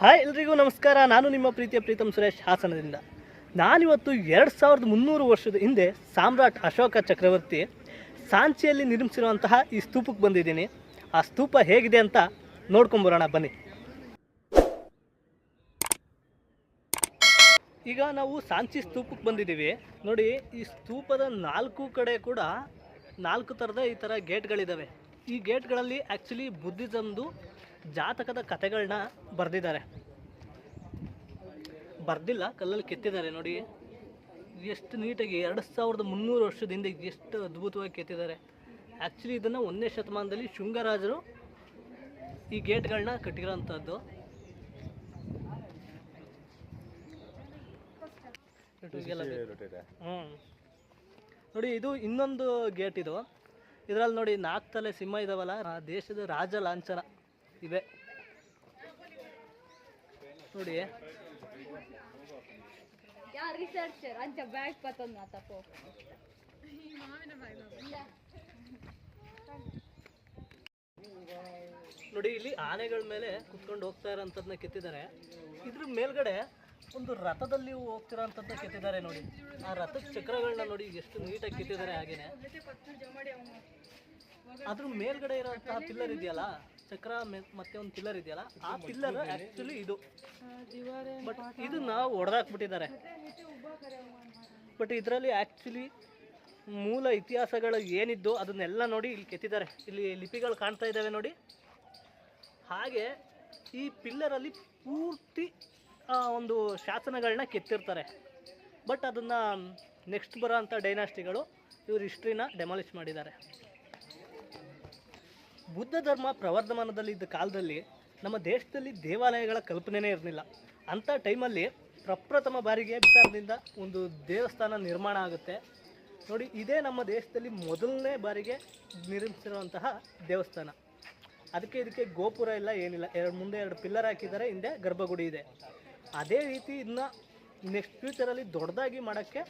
Hi ಎಲ್ರಿಗೂ ನಮಸ್ಕಾರ. ನಾನು ನಿಮ್ಮ ಪ್ರೀತಿಯ ಪ್ರೀತಮ್ ಸುರೇಶ್ ಹಾಸನದಿಂದ. ನಾನಿವತ್ತು ಎರಡು ಸಾವಿರದ ಮುನ್ನೂರು ವರ್ಷದ ಹಿಂದೆ ಸಾಮ್ರಾಟ್ ಅಶೋಕ ಚಕ್ರವರ್ತಿ ಸಾಂಚಿಯಲ್ಲಿ ನಿರ್ಮಿಸಿರುವಂತಹ ಈ ಸ್ತೂಪಕ್ಕೆ ಬಂದಿದ್ದೀನಿ. ಆ ಸ್ತೂಪ ಹೇಗಿದೆ ಅಂತ ನೋಡ್ಕೊಂಬರೋಣ, ಬನ್ನಿ. ಈಗ ನಾವು ಸಾಂಚಿ ಸ್ತೂಪಕ್ಕೆ ಬಂದಿದ್ದೀವಿ. ನೋಡಿ, ಈ ಸ್ತೂಪದ ನಾಲ್ಕು ಕಡೆ ಕೂಡ ನಾಲ್ಕು ಥರದ ಈ ಥರ ಗೇಟ್ಗಳಿದ್ದಾವೆ ಈ ಗೇಟ್ಗಳಲ್ಲಿ ಆ್ಯಕ್ಚುಲಿ ಬುದ್ಧಿಸಮ್ದು ಜಾತಕದ ಕಥೆಗಳನ್ನ ಬರೆದಿದ್ದಾರೆ. ಬರ್ದಿಲ್ಲ ಕಲ್ಲಲ್ಲಿ ಕೆತ್ತಿದ್ದಾರೆ ನೋಡಿ. ಎಷ್ಟು ನೀಟಾಗಿ ಎರಡು ಸಾವಿರದ ಮುನ್ನೂರು ವರ್ಷದಿಂದ ಎಷ್ಟು ಅದ್ಭುತವಾಗಿ ಕೆತ್ತಿದ್ದಾರೆ. ಆ್ಯಕ್ಚುಲಿ ಇದನ್ನು ಒಂದನೇ ಶತಮಾನದಲ್ಲಿ ಶೃಂಗರಾಜರು ಈ ಗೇಟ್ಗಳನ್ನ ಕಟ್ಟಿರೋಂಥದ್ದು. ಹ್ಞೂ. ನೋಡಿ ಇದು ಇನ್ನೊಂದು ಗೇಟ್ ಇದು. ಇದರಲ್ಲಿ ನೋಡಿ ನಾಲ್ಕು ತಲೆ ಸಿಂಹ ಇದಾವಲ್ಲ. ದೇಶದ ರಾಜ ಲಾಂಛನ. ಇವೆ ನೋಡಿ. Researcher na tapo. ನೋಡಿ ಇಲ್ಲಿ ಆನೆಗಳ ಮೇಲೆ ಕುತ್ಕೊಂಡು ಹೋಗ್ತಾ ಇರೋಂಥದ್ದನ್ನ ಕೆತ್ತಿದ್ದಾರೆ. ಇದ್ರ ಮೇಲ್ಗಡೆ ಒಂದು ರಥದಲ್ಲಿ ಹೋಗ್ತಿರೋಂಥದ್ದನ್ನ ಕೆತ್ತಿದ್ದಾರೆ ನೋಡಿ. ಆ ರಥದ ಚಕ್ರಗಳನ್ನ ನೋಡಿ ಎಷ್ಟು ನೀಟಾಗಿ ಕೆತ್ತಿದ್ದಾರೆ ಹಾಗೇನೆ. ಅದ್ರ ಮೇಲ್ಗಡೆ ಇರೋಂತಹ ಪಿಲ್ಲರ್ ಇದೆಯಲ್ಲ? ಚಕ್ರ ಮೆ- ಮತ್ತೆ ಒಂದು ಪಿಲ್ಲರ್ ಇದೆಯಲ್ಲ ಆ ಪಿಲ್ಲರ್ ಆಕ್ಚುಲಿ ಇದು. ಬಟ್ ಇದನ್ನ ಹೊಡೆದಾಕ್ಬಿಟ್ಟಿದ್ದಾರೆ ಬಟ್ ಇದರಲ್ಲಿ ಆ್ಯಕ್ಚುಲಿ ಮೂಲ ಇತಿಹಾಸಗಳು ಏನಿದ್ದು ಅದನ್ನೆಲ್ಲ ನೋಡಿ ಇಲ್ಲಿ ಕೆತ್ತಿದ್ದಾರೆ. ಇಲ್ಲಿ ಲಿಪಿಗಳು ಕಾಣ್ತಾ ಇದ್ದಾವೆ ನೋಡಿ. ಹಾಗೆ ಈ ಪಿಲ್ಲರಲ್ಲಿ ಪೂರ್ತಿ ಆ, ಒಂದು ಶಾಸನಗಳನ್ನ ಕೆತ್ತಿರ್ತಾರೆ. ಬಟ್ ಅದನ್ನು ನೆಕ್ಸ್ಟ್ ಬರೋ ಅಂಥ ಡೈನಾಸ್ಟಿಗಳು ಇವ್ರ ಹಿಸ್ಟ್ರಿನ ಡೆಮಾಲಿಷ್ ಮಾಡಿದ್ದಾರೆ. ಬುದ್ಧ ಧರ್ಮ ಪ್ರವರ್ಧಮಾನದಲ್ಲಿದ್ದ ಕಾಲದಲ್ಲಿ ನಮ್ಮ ದೇಶದಲ್ಲಿ ದೇವಾಲಯಗಳ ಕಲ್ಪನೆನೇ ಇರಲಿಲ್ಲ. ಅಂಥ ಟೈಮಲ್ಲಿ ಪ್ರಪ್ರಥಮ ಬಾರಿಗೆ ಬಿಸಾರದಿಂದ ಒಂದು ದೇವಸ್ಥಾನ ನಿರ್ಮಾಣ ಆಗುತ್ತೆ. ನೋಡಿ, ಇದೇ ನಮ್ಮ ದೇಶದಲ್ಲಿ ಮೊದಲನೇ ಬಾರಿಗೆ ನಿರ್ಮಿಸಿರುವಂತಹ ದೇವಸ್ಥಾನ. ಅದಕ್ಕೆ ಇದಕ್ಕೆ ಗೋಪುರ ಇಲ್ಲ, ಏನಿಲ್ಲ. ಎರಡು ಮುಂದೆ ಎರಡು ಪಿಲ್ಲರ್ ಹಾಕಿದ್ದಾರೆ, ಹಿಂದೆ ಗರ್ಭಗುಡಿ ಇದೆ. ಅದೇ ರೀತಿ ಇದನ್ನ ನೆಕ್ಸ್ಟ್ ಫ್ಯೂಚರಲ್ಲಿ ದೊಡ್ಡದಾಗಿ ಮಾಡೋಕ್ಕೆ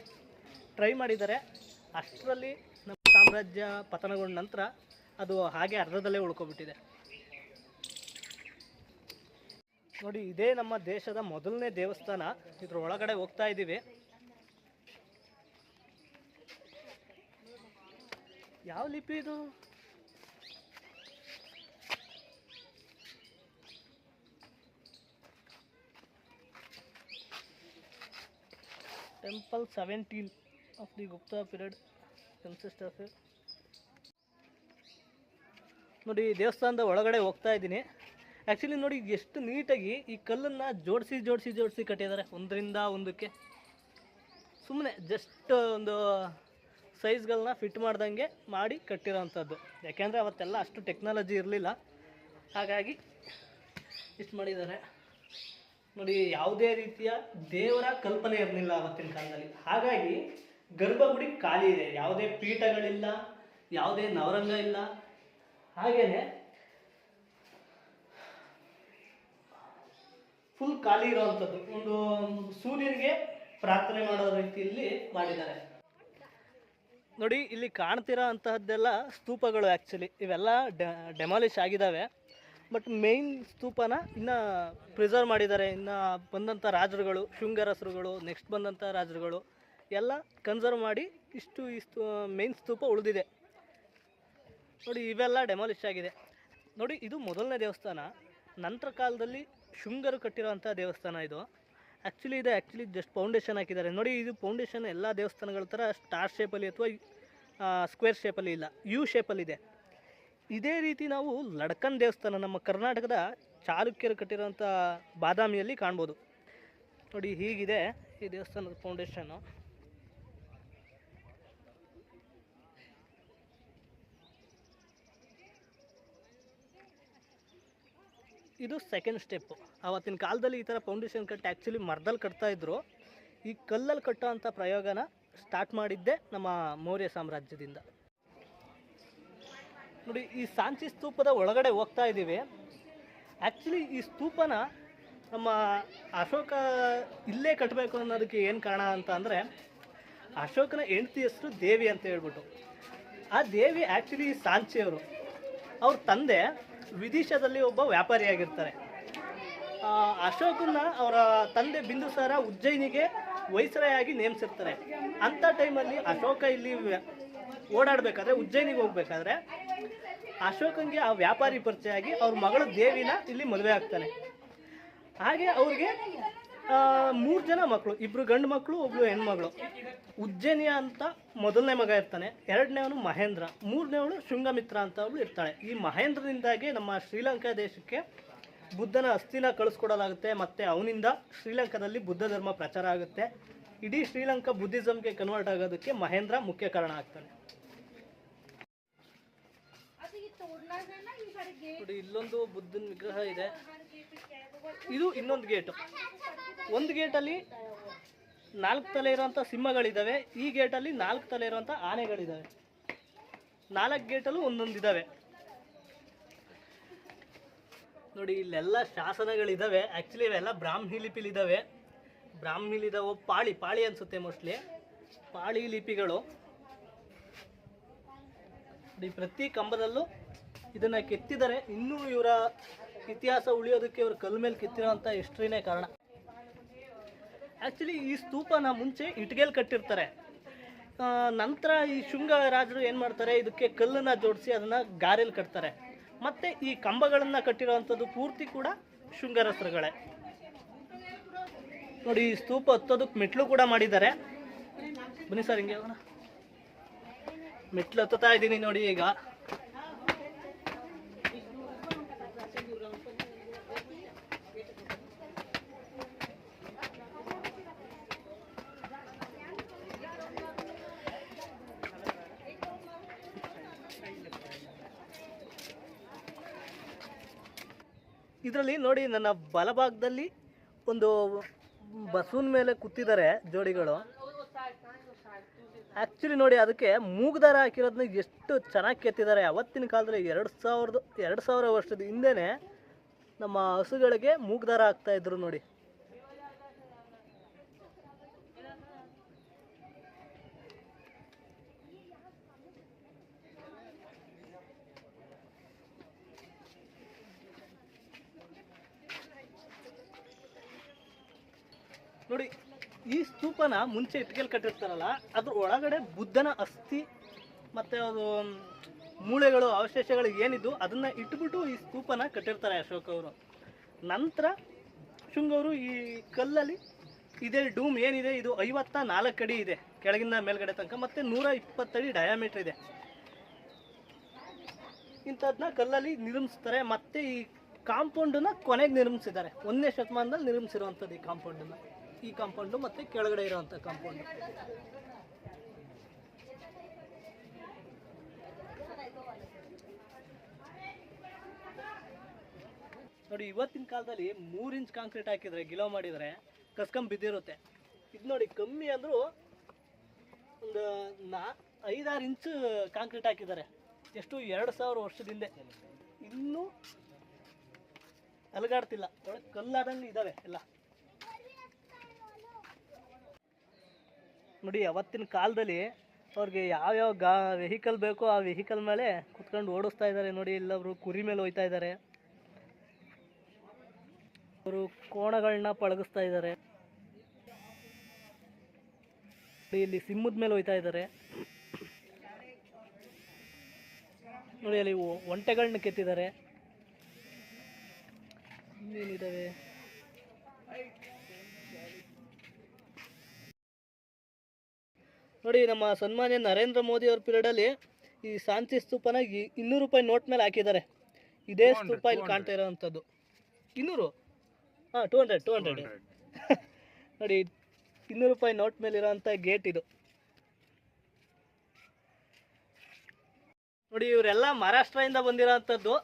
ಟ್ರೈ ಮಾಡಿದ್ದಾರೆ. ಅಷ್ಟರಲ್ಲಿ ನಮ್ಮ ಸಾಮ್ರಾಜ್ಯ ಪತನಗೊಂಡ ನಂತರ ಅದು ಹಾಗೆ ಅರ್ಧದಲ್ಲೇ ಉಳ್ಕೊಬಿಟ್ಟಿದೆ ನೋಡಿ, ಇದೇ ನಮ್ಮ ದೇಶದ ಮೊದಲನೇ ದೇವಸ್ಥಾನ. ಇದ್ರ ಒಳಗಡೆ ಹೋಗ್ತಾ ಇದ್ದೀವಿ. ಯಾವ ಲಿಪಿ ಇದು? Temple seventeen of the Gupta period consist of ನೋಡಿ ದೇವಸ್ಥಾನದ ಒಳಗಡೆ ಹೋಗ್ತಾ ಇದ್ದೀನಿ. ಆ್ಯಕ್ಚುಲಿ ನೋಡಿ ಎಷ್ಟು ನೀಟಾಗಿ ಈ ಕಲ್ಲನ್ನು ಜೋಡಿಸಿ ಜೋಡಿಸಿ ಜೋಡಿಸಿ ಕಟ್ಟಿದ್ದಾರೆ. ಒಂದರಿಂದ ಒಂದಕ್ಕೆ. ಸುಮ್ಮನೆ ಜಸ್ಟ್ ಒಂದು ಸೈಜ್ಗಳನ್ನ ಫಿಟ್ ಮಾಡ್ದಂಗೆ ಮಾಡಿ ಕಟ್ಟಿರೋವಂಥದ್ದು ಯಾಕೆಂದರೆ ಅವತ್ತೆಲ್ಲ ಅಷ್ಟು ಟೆಕ್ನಾಲಜಿ ಇರಲಿಲ್ಲ. ಹಾಗಾಗಿ ಇಷ್ಟು ಮಾಡಿದ್ದಾರೆ. ನೋಡಿ ಯಾವುದೇ ರೀತಿಯ ದೇವರ ಕಲ್ಪನೆ ಇರಲಿಲ್ಲ ಅವತ್ತಿನ ಕಾಲದಲ್ಲಿ. ಹಾಗಾಗಿ ಗರ್ಭಗುಡಿ ಖಾಲಿ ಇದೆ. ಯಾವುದೇ ಪೀಠಗಳಿಲ್ಲ, ಯಾವುದೇ ನವರಂಗ ಇಲ್ಲ ಹಾಗೇನೆ ಫುಲ್ ಖಾಲಿ ಇರುವಂಥದ್ದು ಒಂದು ಸೂರ್ಯನಿಗೆ ಪ್ರಾರ್ಥನೆ ಮಾಡೋ ರೀತಿಯಲ್ಲಿ ಮಾಡಿದ್ದಾರೆ. ನೋಡಿ, ಇಲ್ಲಿ ಕಾಣ್ತಿರೋ ಅಂತಹದ್ದೆಲ್ಲ ಸ್ತೂಪಗಳು ಆ್ಯಕ್ಚುಲಿ ಇವೆಲ್ಲ ಡೆಮಾಲಿಷ್ ಆಗಿದ್ದಾವೆ ಬಟ್ ಮೇಯ್ನ್ ಸ್ತೂಪನ ಇನ್ನು ಪ್ರಿಸರ್ವ್ ಮಾಡಿದ್ದಾರೆ. ಇನ್ನು ಬಂದಂಥ ರಾಜರುಗಳು, ಶೃಂಗರಸರುಗಳು ನೆಕ್ಸ್ಟ್ ಬಂದಂಥ ರಾಜರುಗಳು, ಎಲ್ಲ ಕನ್ಸರ್ವ್ ಮಾಡಿ ಇಷ್ಟು ಇಷ್ಟು ಮೇಯ್ನ್ ಸ್ತೂಪ ಉಳಿದಿದೆ. ನೋಡಿ, ಇವೆಲ್ಲ ಡೆಮಾಲಿಷ್ ಆಗಿದೆ. ನೋಡಿ, ಇದು ಮೊದಲನೇ ದೇವಸ್ಥಾನ. ನಂತರ ಕಾಲದಲ್ಲಿ ಶೃಂಗರು ಕಟ್ಟಿರೋಂಥ ದೇವಸ್ಥಾನ ಇದು. ಆ್ಯಕ್ಚುಲಿ ಇದು ಆ್ಯಕ್ಚುಲಿ ಜಸ್ಟ್ ಫೌಂಡೇಶನ್ ಹಾಕಿದ್ದಾರೆ. ನೋಡಿ, ಇದು ಫೌಂಡೇಶನ್ ಎಲ್ಲ ದೇವಸ್ಥಾನಗಳ ಥರ ಸ್ಟಾರ್ ಶೇಪಲ್ಲಿ ಅಥವಾ ಸ್ಕ್ವೇರ್ ಶೇಪಲ್ಲಿ ಇಲ್ಲ. ಯು ಶೇಪಲ್ಲಿದೆ ಇದೇ. ರೀತಿ ನಾವು ಲಡ್ಕನ್ ದೇವಸ್ಥಾನ, ನಮ್ಮ ಕರ್ನಾಟಕದ ಚಾಲುಕ್ಯರು ಕಟ್ಟಿರೋಂಥ ಬಾದಾಮಿಯಲ್ಲಿ ಕಾಣ್ಬೋದು. ನೋಡಿ, ಹೀಗಿದೆ ಈ ದೇವಸ್ಥಾನದ ಫೌಂಡೇಶನ್ನು ಇದು ಸೆಕೆಂಡ್ ಸ್ಟೆಪ್ಪು ಆವತ್ತಿನ ಕಾಲದಲ್ಲಿ ಈ ಥರ ಫೌಂಡೇಶನ್ ಕಟ್ಟಿ ಆ್ಯಕ್ಚುಲಿ ಮರದಲ್ಲಿ ಕಟ್ತಾ ಇದ್ರು. ಈ ಕಲ್ಲಲ್ಲಿ ಕಟ್ಟೋ ಅಂಥ ಪ್ರಯೋಗನ ಸ್ಟಾರ್ಟ್ ಮಾಡಿದ್ದೆ ನಮ್ಮ ಮೌರ್ಯ ಸಾಮ್ರಾಜ್ಯದಿಂದ. ನೋಡಿ, ಈ ಸಾಂಚಿ ಸ್ತೂಪದ ಒಳಗಡೆ ಹೋಗ್ತಾ ಇದ್ದೀವಿ ಆ್ಯಕ್ಚುಲಿ ಈ ಸ್ತೂಪನ ನಮ್ಮ ಅಶೋಕ ಇಲ್ಲೇ ಕಟ್ಟಬೇಕು ಅನ್ನೋದಕ್ಕೆ ಏನು ಕಾರಣ ಅಂತ ಅಂದರೆ, ಅಶೋಕನ ಹೆಂಡತಿ ಹೆಸರು ದೇವಿ ಅಂತ ಹೇಳ್ಬಿಟ್ಟು. ಆ ದೇವಿ ಆ್ಯಕ್ಚುಲಿ ಸಾಂಚಿಯವರು. ಅವ್ರ ತಂದೆ ವಿದೇಶದಲ್ಲಿ ಒಬ್ಬ ವ್ಯಾಪಾರಿಯಾಗಿರ್ತಾರೆ. ಅಶೋಕನ ಅವರ ತಂದೆ ಬಿಂದುಸಾರ ಉಜ್ಜಯಿನಿಗೆ ವೈಸರಾಯಾಗಿ ನೇಮಿಸಿರ್ತಾರೆ. ಅಂಥ ಟೈಮಲ್ಲಿ ಅಶೋಕ ಇಲ್ಲಿ ಓಡಾಡಬೇಕಾದ್ರೆ, ಉಜ್ಜಯಿನಿಗೆ ಹೋಗ್ಬೇಕಾದ್ರೆ ಅಶೋಕನಿಗೆ ಆ ವ್ಯಾಪಾರಿ ಪರಿಚಯ ಆಗಿ ಅವ್ರ ಮಗಳು ದೇವಿನ ಇಲ್ಲಿ ಮದುವೆ ಆಗ್ತಾನೆ. ಹಾಗೆ ಅವ್ರಿಗೆ ಮೂರು ಜನ ಮಕ್ಕಳು ಇಬ್ರು ಗಂಡು ಮಕ್ಕಳು ಒಬ್ಳು ಹೆಣ್ಮಗಳು. ಉಜ್ಜಯಿನಿಯ ಅಂತ ಮೊದಲನೇ ಮಗ ಇರ್ತಾನೆ, ಎರಡನೇವನು ಮಹೇಂದ್ರ, ಮೂರನೇವಳು ಶೃಂಗಮಿತ್ರ ಅಂತ ಅವಳು ಇರ್ತಾಳೆ. ಈ ಮಹೇಂದ್ರದಿಂದಾಗಿ ನಮ್ಮ ಶ್ರೀಲಂಕಾ ದೇಶಕ್ಕೆ ಬುದ್ಧನ ಅಸ್ಥಿನ ಕಳಿಸ್ಕೊಡಲಾಗುತ್ತೆ, ಮತ್ತು ಅವನಿಂದ ಶ್ರೀಲಂಕಾದಲ್ಲಿ ಬುದ್ಧ ಧರ್ಮ ಪ್ರಚಾರ ಆಗುತ್ತೆ. ಇಡೀ ಶ್ರೀಲಂಕಾ ಬುದ್ಧಿಸಮ್ಗೆ ಕನ್ವರ್ಟ್ ಆಗೋದಕ್ಕೆ ಮಹೇಂದ್ರ ಮುಖ್ಯ ಕಾರಣ ಆಗ್ತಾನೆ. ನೋಡಿ, ಇಲ್ಲೊಂದು ಬುದ್ಧನ ವಿಗ್ರಹ ಇದೆ. ಇದು ಇನ್ನೊಂದು ಗೇಟು. ಒಂದು ಗೇಟಲ್ಲಿ ನಾಲ್ಕು ತಲೆ ಇರುವಂಥ ಸಿಂಹಗಳಿದ್ದಾವೆ ಈ ಗೇಟಲ್ಲಿ ನಾಲ್ಕು ತಲೆ ಇರುವಂಥ ಆನೆಗಳಿದ್ದಾವೆ ನಾಲ್ಕು ಗೇಟಲ್ಲೂ ಒಂದೊಂದು ಇದ್ದಾವೆ ನೋಡಿ, ಇಲ್ಲೆಲ್ಲ ಶಾಸನಗಳಿದ್ದಾವೆ ಆ್ಯಕ್ಚುಲಿ ಇವೆಲ್ಲ ಬ್ರಾಹ್ಮಿ ಲಿಪಿಲಿದ್ದಾವೆ ಬ್ರಾಹ್ಮಿ ಇದಾವೆ ಪಾಳಿ ಪಾಳಿ ಅನ್ಸುತ್ತೆ ಮೋಸ್ಟ್ಲಿ ಪಾಳಿ ಲಿಪಿಗಳು. ನೋಡಿ, ಪ್ರತಿ ಕಂಬದಲ್ಲೂ ಇದನ್ನ ಕೆತ್ತಿದರೆ ಇನ್ನೂ ಇವರ ಇತಿಹಾಸ ಉಳಿಯೋದಕ್ಕೆ ಇವರು ಕಲ್ಲು ಮೇಲೆ ಕೆತ್ತಿರೋಂಥ ಹಿಸ್ಟ್ರಿನೇ ಕಾರಣ. ಆ್ಯಕ್ಚುಲಿ ಈ ಸ್ತೂಪನ ಮುಂಚೆ ಇಟ್ಗೆಲ್ ಕಟ್ಟಿರ್ತಾರೆ. ನಂತರ ಈ ಶುಂಗ ರಾಜರು ಏನು ಮಾಡ್ತಾರೆ? ಇದಕ್ಕೆ ಕಲ್ಲನ್ನು ಜೋಡಿಸಿ ಅದನ್ನು ಗಾರೆಲ್ ಕಟ್ತಾರೆ. ಮತ್ತು ಈ ಕಂಬಗಳನ್ನು ಕಟ್ಟಿರೋವಂಥದ್ದು ಪೂರ್ತಿ ಕೂಡ ಶೃಂಗರಸ್ತ್ರಗಳೇ ನೋಡಿ, ಈ ಸ್ತೂಪ ಹತ್ತೋದಕ್ಕೆ ಮೆಟ್ಲು ಕೂಡ ಮಾಡಿದ್ದಾರೆ. ಬನ್ನಿ ಸರ್, ಹಿಂಗೆ ಮೆಟ್ಲು ಹತ್ತುತ್ತಾ ಇದ್ದೀನಿ ನೋಡಿ ಈಗ. ಇದರಲ್ಲಿ ನೋಡಿ ನನ್ನ ಬಲಭಾಗದಲ್ಲಿ ಒಂದು ಬಸವನ ಮೇಲೆ ಕೂತಿದ್ದಾರೆ ಜೋಡಿಗಳು. ಆ್ಯಕ್ಚುಲಿ ನೋಡಿ ಅದಕ್ಕೆ ಮೂಗ್ದಾರ ಹಾಕಿರೋದನ್ನ ಎಷ್ಟು ಚೆನ್ನಾಗಿ ಕೆತ್ತಿದ್ದಾರೆ. ಅವತ್ತಿನ ಕಾಲದಲ್ಲಿ ಎರಡು ಸಾವಿರದ, ಎರಡು ಸಾವಿರ ವರ್ಷದ ಹಿಂದೆನೇ ನಮ್ಮ ಹಸುಗಳಿಗೆ ಮೂಗ್ದಾರ ಹಾಕ್ತಾ ಇದ್ರು ನೋಡಿ ನೋಡಿ ಈ ಸ್ತೂಪನ ಮುಂಚೆ ಇಟ್ಕೆಲ್ ಕಟ್ಟಿರ್ತಾರಲ್ಲ, ಅದ್ರ ಒಳಗಡೆ ಬುದ್ಧನ ಅಸ್ಥಿ ಮತ್ತೆ ಅದು ಮೂಳೆಗಳು, ಅವಶೇಷಗಳು ಏನಿದ್ದು ಅದನ್ನ ಇಟ್ಬಿಟ್ಟು ಈ ಸ್ತೂಪನ ಕಟ್ಟಿರ್ತಾರೆ ಅಶೋಕ್ ಅವರು. ನಂತರ ಶೃಂಗವರು ಈ ಕಲ್ಲಲ್ಲಿ ಇದೇ, ಡೂಮ್ ಏನಿದೆ, ಇದು ಐವತ್ತ ನಾಲ್ಕು ಅಡಿ ಇದೆ, ಕೆಳಗಿಂದ ಮೇಲ್ಗಡೆ ತನಕ, ಮತ್ತೆ ನೂರ ಇಪ್ಪತ್ತಡಿ ಡಯಾಮೀಟರ್ ಇದೆ. ಇಂಥದ್ದನ್ನ ಕಲ್ಲಲ್ಲಿ ನಿರ್ಮಿಸ್ತಾರೆ, ಮತ್ತೆ ಈ ಕಾಂಪೌಂಡನ್ನ ಕೊನೆಗೆ ನಿರ್ಮಿಸಿದ್ದಾರೆ. ಒಂದನೇ ಶತಮಾನದಲ್ಲಿ ನಿರ್ಮಿಸಿರುವಂಥದ್ದು ಈ ಕಾಂಪೌಂಡನ್ನ. ಈ ಕಾಂಪೌಂಡು ಮತ್ತೆ ಕೆಳಗಡೆ ಇರುವಂಥ ಕಾಂಪೌಂಡ್. ನೋಡಿ, ಇವತ್ತಿನ ಕಾಲದಲ್ಲಿ ಮೂರು ಇಂಚ್ ಕಾಂಕ್ರೀಟ್ ಹಾಕಿದ್ರೆ, ಗಿಲೋ ಮಾಡಿದರೆ ಕಸ್ಕೊಂಡ್ ಬಿದ್ದಿರುತ್ತೆ. ಇದು ನೋಡಿ ಕಮ್ಮಿ ಅಂದರೂ ಒಂದು ನಾ ಐದಾರು ಇಂಚ್ ಕಾಂಕ್ರೀಟ್ ಹಾಕಿದ್ದಾರೆ. ಎಷ್ಟು? ಎರಡು ಸಾವಿರ ವರ್ಷದ ಹಿಂದೆ. ಇನ್ನೂ ಅಲಗಾಡ್ತಿಲ್ಲ. ಒಳಗೆ ಕಲ್ಲಾದಂಗೆ ಇದ್ದಾವೆ ಎಲ್ಲ. ನೋಡಿ, ಅವತ್ತಿನ ಕಾಲದಲ್ಲಿ ಅವ್ರಿಗೆ ಯಾವ್ಯಾವ ಗಾ ವೆಹಿಕಲ್ ಬೇಕೋ ಆ ವೆಹಿಕಲ್ ಮೇಲೆ ಕುತ್ಕೊಂಡು ಓಡಿಸ್ತಾ ಇದ್ದಾರೆ ನೋಡಿ, ಇಲ್ಲೊಬ್ರು ಕುರಿ ಮೇಲೆ ಹೋಯ್ತಾ ಇದ್ದಾರೆ. ಅವರು ಕೋಣಗಳನ್ನ ಪಳಗಿಸ್ತಾ ಇದ್ದಾರೆ. ಇಲ್ಲಿ ಸಿಮ್ಮದ ಮೇಲೆ ಹೋಯ್ತಾ ಇದ್ದಾರೆ. ನೋಡಿ, ಅಲ್ಲಿ ಒಂಟೆಗಳನ್ನ ಕೆತ್ತಿದ್ದಾರೆ. ಇನ್ನೇನಿದಾವೆ? ನೋಡಿ ನಮ್ಮ ಸನ್ಮಾನ್ಯ ನರೇಂದ್ರ ಮೋದಿ ಅವ್ರ ಪೀರಿಯಡಲ್ಲಿ ಈ ಶಾಂತಿ ಸ್ತೂಪನ ಇನ್ನೂರು ರೂಪಾಯಿ ನೋಟ್ ಮೇಲೆ ಹಾಕಿದ್ದಾರೆ. ಇದೇ ಸ್ತೂಪ ಇಲ್ಲಿ ಕಾಣ್ತಾ ಇರೋವಂಥದ್ದು. ಇನ್ನೂರು? ಹಾಂ ಟೂ ಹಂಡ್ರೆಡ್ ಟೂ ಹಂಡ್ರೆಡ್ ನೋಡಿ ಇನ್ನೂರು ರೂಪಾಯಿ ನೋಟ್ ಮೇಲೆ ಇರೋವಂಥ ಗೇಟ್ ಇದು. ನೋಡಿ ಇವರೆಲ್ಲ ಮಹಾರಾಷ್ಟ್ರದಿಂದ ಬಂದಿರೋವಂಥದ್ದು.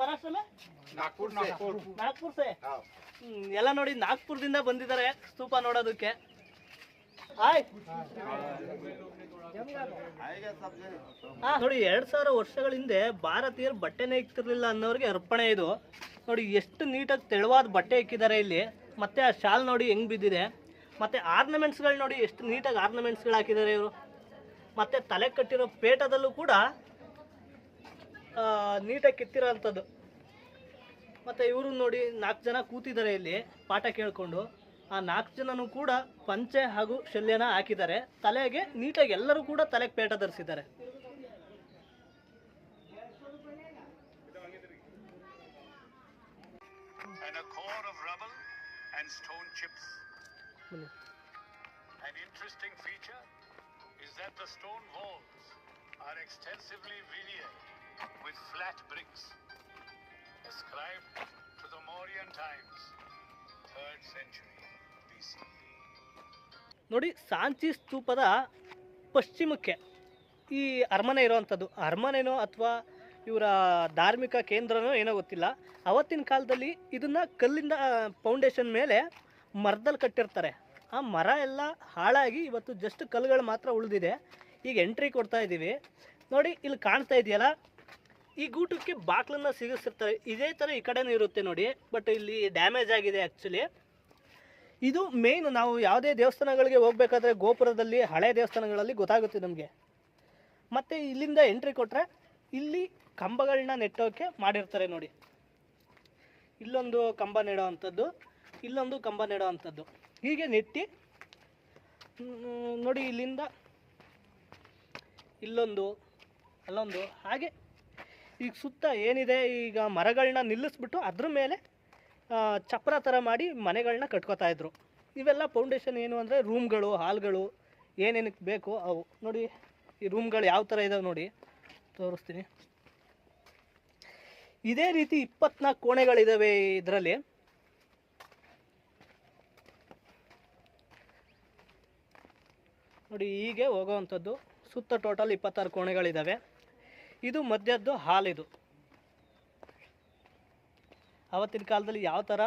ಮಹಾರಾಷ್ಟ್ರ ಎಲ್ಲ ನೋಡಿ ನಾಗ್ಪುರದಿಂದ ಬಂದಿದ್ದಾರೆ ಸ್ತೂಪ ನೋಡೋದಕ್ಕೆ. ನೋಡಿ, ಎರಡ್ ಸಾವಿರ ವರ್ಷಗಳ ಹಿಂದೆ ಭಾರತೀಯರು ಬಟ್ಟೆನೇ ಇಕ್ತಿರ್ಲಿಲ್ಲ ಅನ್ನೋರಿಗೆ ಅರ್ಪಣೆ ಇದು. ನೋಡಿ, ಎಷ್ಟು ನೀಟಾಗಿ ತೆಳುವಾದ ಬಟ್ಟೆ ಇಕ್ಕಿದ್ದಾರೆ ಇಲ್ಲಿ. ಮತ್ತೆ ಆ ಶಾಲ್ ನೋಡಿ ಹೆಂಗ್ ಬಿದ್ದಿದೆ. ಮತ್ತೆ ಆರ್ನಮೆಂಟ್ಸ್ಗಳು ನೋಡಿ ಎಷ್ಟು ನೀಟಾಗಿ ಆರ್ನಮೆಂಟ್ಸ್ಗಳು ಹಾಕಿದ್ದಾರೆ ಇವರು. ಮತ್ತೆ ತಲೆ ಕಟ್ಟಿರೋ ಪೇಟದಲ್ಲೂ ಕೂಡ ನೀಟಾಗಿ ಕಿತ್ತಿರೋ ಅಂಥದ್ದು ಮತ್ತು ಇವರು ನೋಡಿ ನಾಲ್ಕು ಜನ ಕೂತಿದ್ದಾರೆ ಇಲ್ಲಿ, ಪಾಠ ಕೇಳಿಕೊಂಡು. ಆ ನಾಲ್ಕು ಜನನೂ ಕೂಡ ಪಂಚೆ ಹಾಗೂ ಶಲ್ಯನ ಹಾಕಿದ್ದಾರೆ ತಲೆಗೆ ನೀಟಾಗಿ ಎಲ್ಲರೂ ಕೂಡ ತಲೆಗೆ ಪೇಟ ಧರಿಸಿದ್ದಾರೆ ascribed to the Mauryan times, 3rd century. ನೋಡಿ ಸಾಂಚಿ ಸ್ತೂಪದ ಪಶ್ಚಿಮಕ್ಕೆ ಈ ಅರಮನೆ ಇರುವಂಥದ್ದು. ಅರಮನೆನೋ ಅಥವಾ ಇವರ ಧಾರ್ಮಿಕ ಕೇಂದ್ರನೋ ಏನೋ ಗೊತ್ತಿಲ್ಲ. ಅವತ್ತಿನ ಕಾಲದಲ್ಲಿ ಇದನ್ನು ಕಲ್ಲಿಂದ ಫೌಂಡೇಶನ್ ಮೇಲೆ ಮರದಲ್ಲಿ ಕಟ್ಟಿರ್ತಾರೆ. ಆ ಮರ ಎಲ್ಲ ಹಾಳಾಗಿ ಇವತ್ತು ಜಸ್ಟ್ ಕಲ್ಲುಗಳು ಮಾತ್ರ ಉಳಿದಿದೆ. ಈಗ ಎಂಟ್ರಿ ಕೊಡ್ತಾ ಇದ್ದೀವಿ. ನೋಡಿ ಇಲ್ಲಿ ಕಾಣ್ತಾ ಇದೆಯಲ್ಲ, ಈ ಗೂಟಕ್ಕೆ ಬಾಕ್ಲನ್ನ ಸಿಗಿಸಿರ್ತಾರೆ ಇದೇ ಥರ ಈ ಕಡೆನೂ ಇರುತ್ತೆ ನೋಡಿ ಬಟ್ ಇಲ್ಲಿ ಡ್ಯಾಮೇಜ್ ಆಗಿದೆ ಆ್ಯಕ್ಚುಲಿ ಇದು ಮೇನ್ ನಾವು ಯಾವುದೇ ದೇವಸ್ಥಾನಗಳಿಗೆ ಹೋಗ್ಬೇಕಾದ್ರೆ ಗೋಪುರದಲ್ಲಿ, ಹಳೆ ದೇವಸ್ಥಾನಗಳಲ್ಲಿ ಗೊತ್ತಾಗುತ್ತೆ ನಮಗೆ. ಮತ್ತು ಇಲ್ಲಿಂದ ಎಂಟ್ರಿ ಕೊಟ್ಟರೆ ಇಲ್ಲಿ ಕಂಬಗಳನ್ನ ನೆಟ್ಟೋಕೆ ಮಾಡಿರ್ತಾರೆ ನೋಡಿ. ಇಲ್ಲೊಂದು ಕಂಬ ನೆಡೋ ಅಂಥದ್ದು ಇಲ್ಲೊಂದು ಕಂಬ ನೆಡೋ ಅಂಥದ್ದು ಹೀಗೆ ನೆಟ್ಟಿ ನೋಡಿ ಇಲ್ಲಿಂದ ಇಲ್ಲೊಂದು, ಅಲ್ಲೊಂದು, ಹಾಗೆ. ಈಗ ಸುತ್ತ ಏನಿದೆ, ಈಗ ಮರಗಳನ್ನ ನಿಲ್ಲಿಸ್ಬಿಟ್ಟು ಅದ್ರ ಮೇಲೆ ಚಪ್ರ ಥರ ಮಾಡಿ ಮನೆಗಳನ್ನ ಕಟ್ಕೋತಾ ಇದ್ರು. ಇವೆಲ್ಲ ಫೌಂಡೇಶನ್ ಏನು ಅಂದರೆ ರೂಮ್ಗಳು ಹಾಲ್ಗಳು ಏನೇನಕ್ಕೆ ಬೇಕು ಅವು. ನೋಡಿ, ಈ ರೂಮ್ಗಳು ಯಾವ ಥರ ಇದಾವೆ ನೋಡಿ. ತೋರಿಸ್ತೀನಿ. ಇದೇ ರೀತಿ ಇಪ್ಪತ್ನಾಲ್ಕು ಕೋಣೆಗಳಿದ್ದಾವೆ ಇದರಲ್ಲಿ. ನೋಡಿ, ಹೀಗೆ ಹೋಗೋವಂಥದ್ದು ಸುತ್ತ ಟೋಟಲ್ ಇಪ್ಪತ್ತಾರು ಕೋಣೆಗಳಿದ್ದಾವೆ ಇದು ಮಧ್ಯದ್ದು ಹಾಲಿದು ಆವತ್ತಿನ ಕಾಲದಲ್ಲಿ ಯಾವ ಥರ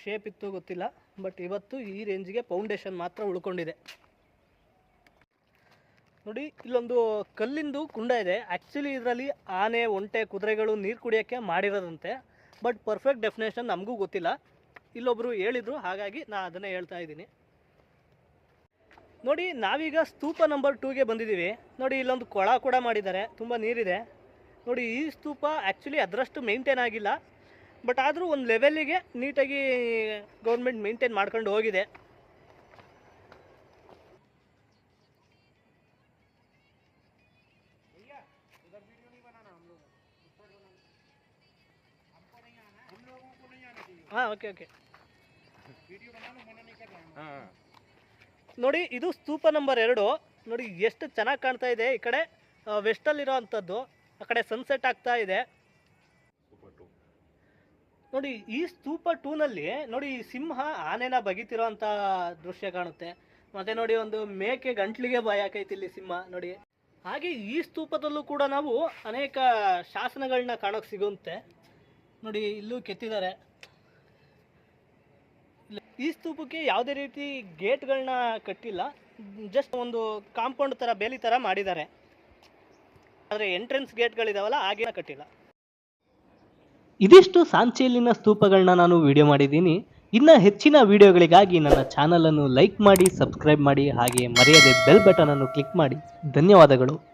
ಶೇಪ್ ಇತ್ತು ಗೊತ್ತಿಲ್ಲ ಬಟ್ ಇವತ್ತು ಈ ರೇಂಜ್ಗೆ ಫೌಂಡೇಶನ್ ಮಾತ್ರ ಉಳ್ಕೊಂಡಿದೆ. ನೋಡಿ, ಇಲ್ಲೊಂದು ಕಲ್ಲಿಂದು ಕುಂಡ ಇದೆ. ಆ್ಯಕ್ಚುಲಿ ಇದರಲ್ಲಿ ಆನೆ, ಒಂಟೆ, ಕುದುರೆಗಳು ನೀರು ಕುಡಿಯೋಕ್ಕೆ ಮಾಡಿರೋದಂತೆ ಬಟ್ ಪರ್ಫೆಕ್ಟ್ ಡೆಫಿನೇಷನ್ ನಮಗೂ ಗೊತ್ತಿಲ್ಲ. ಇಲ್ಲೊಬ್ಬರು ಹೇಳಿದರು, ಹಾಗಾಗಿ ನಾನು ಅದನ್ನೇ ಹೇಳ್ತಾ ಇದ್ದೀನಿ. ನೋಡಿ, ನಾವೀಗ ಸ್ತೂಪ ನಂಬರ್ ಟೂಗೆ ಬಂದಿದ್ದೀವಿ. ನೋಡಿ, ಇಲ್ಲೊಂದು ಕೊಳ ಕೂಡ ಮಾಡಿದ್ದಾರೆ. ತುಂಬ ನೀರಿದೆ. ನೋಡಿ, ಈ ಸ್ತೂಪ ಆ್ಯಕ್ಚುಲಿ ಅದರಷ್ಟು ಮೇಂಟೈನ್ ಆಗಿಲ್ಲ. ಬಟ್ ಆದರೂ ಒಂದು ಲೆವೆಲ್ಲಿಗೆ ನೀಟಾಗಿ ಗೌರ್ಮೆಂಟ್ ಮೇಂಟೈನ್ ಮಾಡ್ಕೊಂಡು ಹೋಗಿದೆ. ಹಾಂ ಓಕೆ ಓಕೆ ನೋಡಿ, ಇದು ಸ್ತೂಪ ನಂಬರ್ ಎರಡು. ನೋಡಿ, ಎಷ್ಟು ಚೆನ್ನಾಗಿ ಕಾಣ್ತಾ ಇದೆ ಈ ಕಡೆ. ವೆಸ್ಟಲ್ಲಿರೋ ಅಂಥದ್ದು. ಆ ಕಡೆ ಸನ್ಸೆಟ್ ಆಗ್ತಾ ಇದೆ. ನೋಡಿ, ಈ ಸ್ತೂಪ ಟೂನಲ್ಲಿ ನೋಡಿ, ಈ ಸಿಂಹ ಆನೆನ ಬಗಿತಿರೋ ಅಂತ ದೃಶ್ಯ ಕಾಣುತ್ತೆ. ಮತ್ತೆ ನೋಡಿ, ಒಂದು ಮೇಕೆ ಗಂಟ್ಲಿಗೆ ಭಯ ಆಕೈತಿ ಇಲ್ಲಿ ಸಿಂಹ, ನೋಡಿ. ಹಾಗೆ ಈ ಸ್ತೂಪದಲ್ಲೂ ಕೂಡ ನಾವು ಅನೇಕ ಶಾಸನಗಳನ್ನ ಕಾಣಕ್ ಸಿಗುತ್ತೆ ನೋಡಿ, ಇಲ್ಲೂ ಕೆತ್ತಿದ್ದಾರೆ. ಈ ಸ್ತೂಪಕ್ಕೆ ಯಾವುದೇ ರೀತಿ ಗೇಟ್ಗಳನ್ನ ಕಟ್ಟಿಲ್ಲ. ಜಸ್ಟ್ ಒಂದು ಕಾಂಪೌಂಡ್ ತರ, ಬೇಲಿ ತರ ಮಾಡಿದ್ದಾರೆ. ಆದರೆ ಎಂಟ್ರೆನ್ಸ್ ಗೇಟ್ಗಳಿದಾವಲ್ಲ ಹಾಗೆ ಕಟ್ಟಿಲ್ಲ. ಇದಿಷ್ಟು ಸಾಂಚಿಯಲ್ಲಿನ ಸ್ತೂಪಗಳನ್ನ ನಾನು ವಿಡಿಯೋ ಮಾಡಿದ್ದೀನಿ. ಇನ್ನು ಹೆಚ್ಚಿನ ವಿಡಿಯೋಗಳಿಗಾಗಿ ನನ್ನ ಚಾನಲನ್ನು ಲೈಕ್ ಮಾಡಿ, ಸಬ್ಸ್ಕ್ರೈಬ್ ಮಾಡಿ, ಹಾಗೆ ಮರೆಯದೆ ಬೆಲ್ ಬಟನನ್ನು ಕ್ಲಿಕ್ ಮಾಡಿ. ಧನ್ಯವಾದಗಳು.